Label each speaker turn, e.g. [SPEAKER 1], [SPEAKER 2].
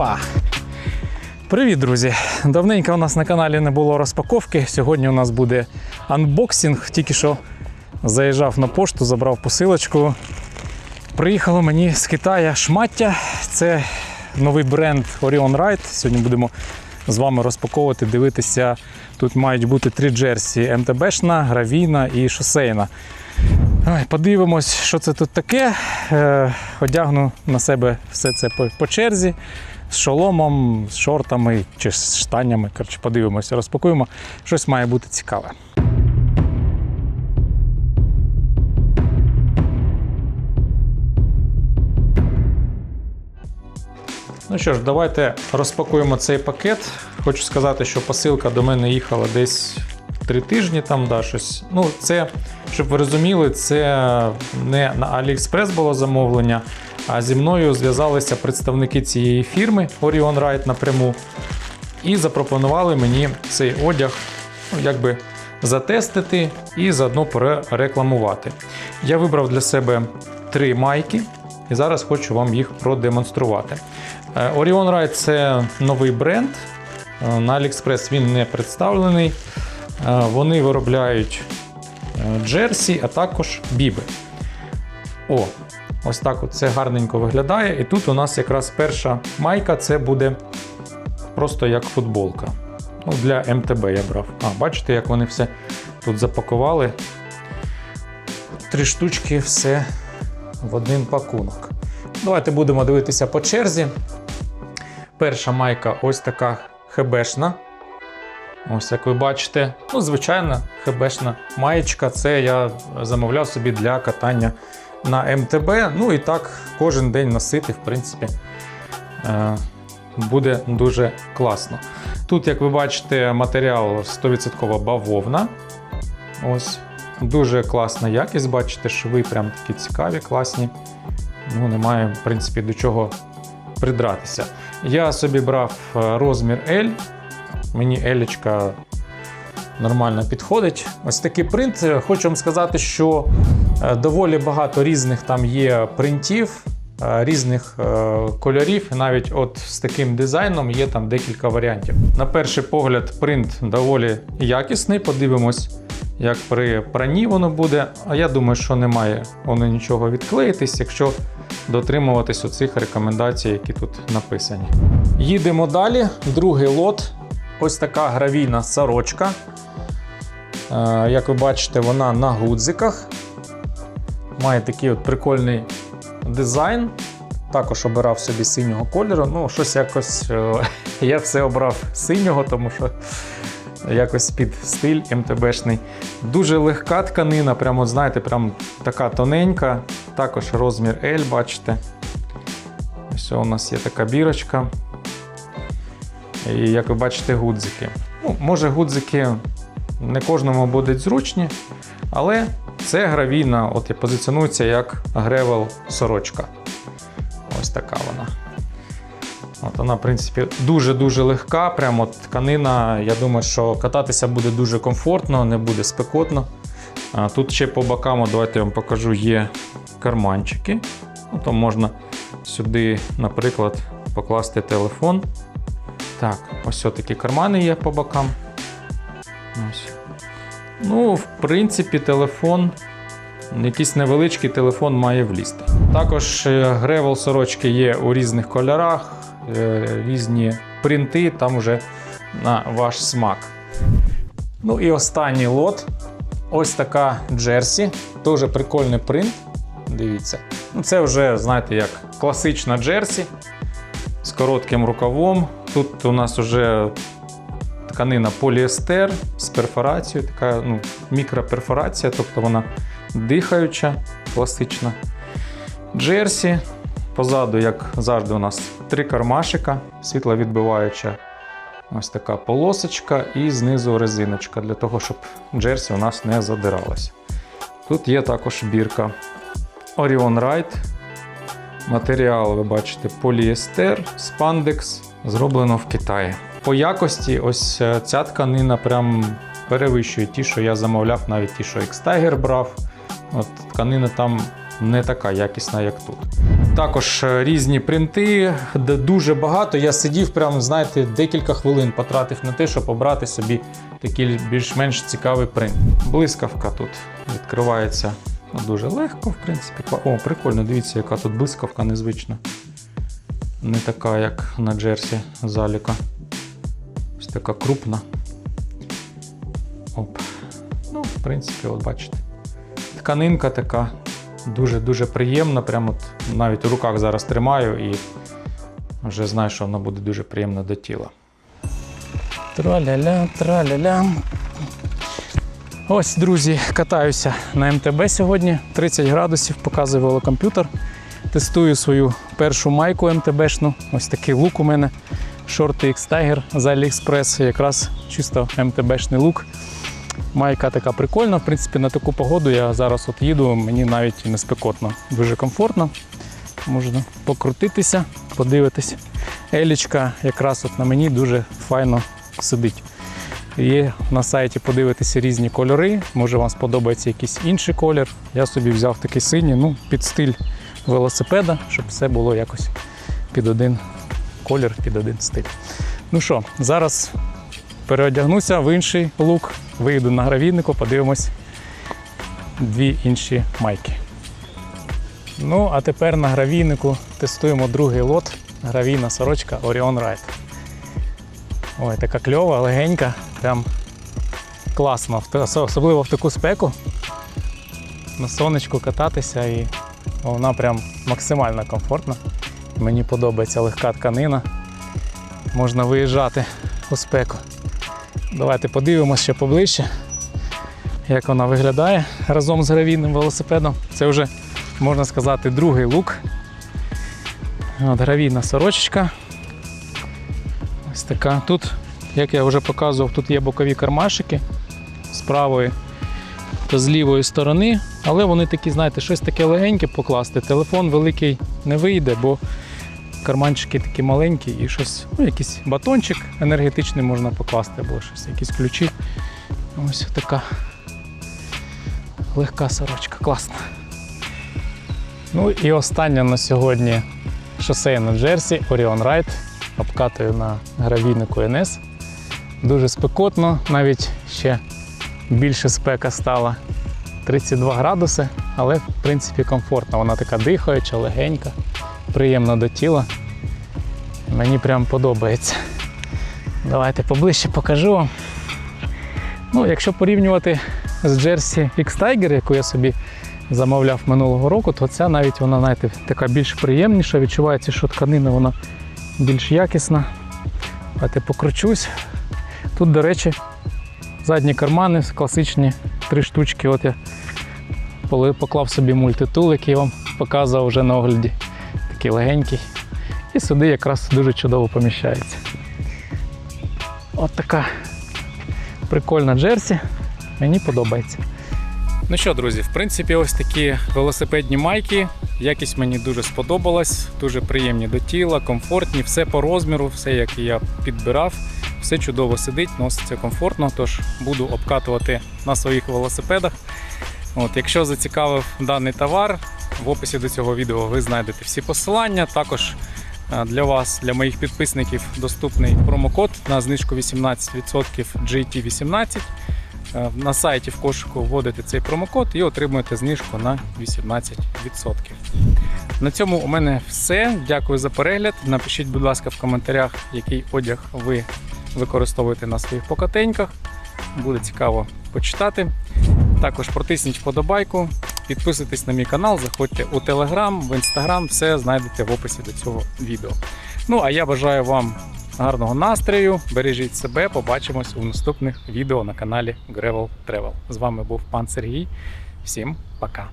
[SPEAKER 1] Опа! Привіт, друзі! Давненько у нас на каналі не було розпаковки. Сьогодні у нас буде анбоксинг. Тільки що заїжджав на пошту, забрав посилочку. Приїхало мені з Китая шмаття. Це новий бренд Orion Ride. Сьогодні будемо з вами розпаковувати, дивитися. Тут мають бути три джерсі: МТБшна, гравійна і шосейна. Подивимось, що це тут таке. Е, одягну на себе все це по черзі з шоломом, з шортами чи з штанями. Коротше, подивимося, розпакуємо. Щось має бути цікаве. Ну що ж, давайте розпакуємо цей пакет. Хочу сказати, що посилка до мене їхала десь три тижні, там да, щось. Ну, це, щоб ви розуміли, це не на AliExpress було замовлення, а зі мною зв'язалися представники цієї фірми Orion Ride напряму і запропонували мені цей одяг, ну, якби затестити і заодно перерекламувати. Я вибрав для себе три майки. І зараз хочу вам їх продемонструвати. Е, Orion Ride це новий бренд. Е, На AliExpress він не представлений. Е, Вони виробляють джерсі, а також біби. О, ось так от це гарненько виглядає. І тут у нас якраз перша майка це буде просто як футболка. Ну, Для МТБ я брав. А, бачите, як вони все тут запакували. Три штучки, все в один пакунок. Давайте будемо дивитися по черзі. Перша майка ось така хебешна. Ось як ви бачите, ну, звичайна хебешна маєчка. Це я замовляв собі для катання на МТБ. Ну і так кожен день носити, в принципі, е, буде дуже класно. Тут, як ви бачите, матеріал 100% бавовна. Ось. Дуже класна якість, бачите, шви прям такі цікаві, класні. Ну, немає, в принципі, до чого придратися. Я собі брав е, розмір L. Мені L нормально підходить. Ось такий принт. Е, Хочу вам сказати, що е, доволі багато різних там є принтів, е, різних кольорів. І навіть от з таким дизайном є там декілька варіантів. На перший погляд, принт доволі якісний. Подивимось як при пранні воно буде. А я думаю, що немає воно нічого відклеїтись, якщо дотримуватись оцих рекомендацій, які тут написані. Їдемо далі. Другий лот. Ось така гравійна сорочка. Е, Як ви бачите, вона на гудзиках. Має такий от прикольний дизайн. Також обирав собі синього кольору. Ну, щось якось е, я все обрав синього, тому що якось під стиль МТБшний. Дуже легка тканина, прямо, знаєте, прям така тоненька. Також розмір L, бачите. Ось у нас є така бірочка. І як ви бачите, гудзики. Ну, може, гудзики не кожному будуть зручні, але це гравійна, от і позиціонується як гревел сорочка. Ось така вона. От вона, в принципі, дуже-дуже легка. Прямо тканина. Я думаю, що кататися буде дуже комфортно, не буде спекотно. Тут ще по бокам, давайте я вам покажу, є карманчики. Ну, то можна сюди, наприклад, покласти телефон. Так, ось такі кармани є по бокам. Ось. Ну, в принципі, телефон. Якийсь невеличкий телефон має влізти. Також гревел сорочки є у різних кольорах, е, різні принти, там вже на ваш смак. Ну і останній лот. Ось така джерсі. Дуже прикольний принт. Дивіться. Ну, це вже, знаєте, як класична джерсі з коротким рукавом. Тут у нас вже тканина поліестер з перфорацією, така ну, мікроперфорація, тобто вона дихаюча, класична. Джерсі. Позаду, як завжди, у нас три кармашика, світловідбиваюча ось така полосочка, і знизу резиночка для того, щоб джерсі у нас не задиралася. Тут є також бірка Orion Ride. Матеріал, ви бачите, поліестер, спандекс, зроблено в Китаї. По якості, ось е, ця тканина прям перевищує ті, що я замовляв, навіть ті, що X-Tiger брав. От Тканина там не така якісна, як тут. Також е, різні принти, де дуже багато. Я сидів, прям, знаєте, декілька хвилин потратив на те, щоб обрати собі такий більш-менш цікавий принт. Блискавка тут відкривається дуже легко, в принципі. О, прикольно, дивіться, яка тут блискавка незвична. Не така, як на Джерсі заліка. Ось така крупна. Оп. Ну, в принципі, от бачите. Тканинка така дуже-дуже приємна. Прямо от навіть у руках зараз тримаю і вже знаю, що вона буде дуже приємна до тіла. Траля-ля, траля-ля. Ось, друзі, катаюся на МТБ сьогодні. 30 градусів, показує велокомп'ютер. Тестую свою першу майку МТБшну. Ось такий лук у мене. Шорти X-Tiger з AliExpress. Якраз чисто МТБшний лук. Майка така прикольна. В принципі, на таку погоду я зараз от їду, мені навіть не спекотно. Дуже комфортно. Можна покрутитися, подивитись. Елічка якраз от на мені дуже файно сидить. Є на сайті подивитися різні кольори. Може вам сподобається якийсь інший колір. Я собі взяв такий синій, ну, під стиль велосипеда, щоб все було якось під один колір, під один стиль. Ну що, зараз переодягнуся в інший лук, вийду на гравійнику, подивимось дві інші майки. Ну, а тепер на гравійнику тестуємо другий лот. Гравійна сорочка Orion Ride. Ой, така кльова, легенька, прям класно, особливо в таку спеку. На сонечку кататися і вона прям максимально комфортна. Мені подобається легка тканина. Можна виїжджати у спеку. Давайте подивимося ще поближче, як вона виглядає разом з гравійним велосипедом. Це вже, можна сказати, другий лук. От гравійна сорочечка. Ось така. Тут, як я вже показував, тут є бокові кармашики з правої та з лівої сторони, але вони такі, знаєте, щось таке легеньке покласти. Телефон великий не вийде, бо карманчики такі маленькі і щось, ну, якийсь батончик енергетичний можна покласти, або щось, якісь ключі. Ось така легка сорочка, класна. Ну і остання на сьогодні шосейна Джерсі Orion Ride. Обкатую на гравійнику NS. Дуже спекотно, навіть ще більше спека стала. 32 градуси, але в принципі комфортно. Вона така дихаюча, легенька, приємна до тіла. Мені прям подобається. Давайте поближче покажу вам. Ну, якщо порівнювати з Jersey X-Tiger, яку я собі замовляв минулого року, то ця навіть вона, знаєте, така більш приємніша. Відчувається, що тканина вона більш якісна. Давайте покручусь. Тут, до речі, задні кармани класичні три штучки. От я поклав собі мультитул, який я вам показував вже на огляді. Такий легенький. І сюди якраз дуже чудово поміщається. От така прикольна джерсі. Мені подобається. Ну що, друзі, в принципі, ось такі велосипедні майки. Якість мені дуже сподобалась, дуже приємні до тіла, комфортні, все по розміру, все як я підбирав. Все чудово сидить, носиться комфортно, тож буду обкатувати на своїх велосипедах. От, якщо зацікавив даний товар, в описі до цього відео ви знайдете всі посилання. Також е, для вас, для моїх підписників, доступний промокод на знижку 18% GT18. Е, На сайті в кошику вводите цей промокод і отримуєте знижку на 18%. На цьому у мене все. Дякую за перегляд. Напишіть, будь ласка, в коментарях, який одяг ви використовуєте на своїх покатеньках. Буде цікаво почитати. Також протисніть вподобайку, підписуйтесь на мій канал, заходьте у Телеграм, в Інстаграм, все знайдете в описі до цього відео. Ну а я бажаю вам гарного настрою, бережіть себе, побачимось у наступних відео на каналі Gravel Travel. З вами був пан Сергій. Всім пока.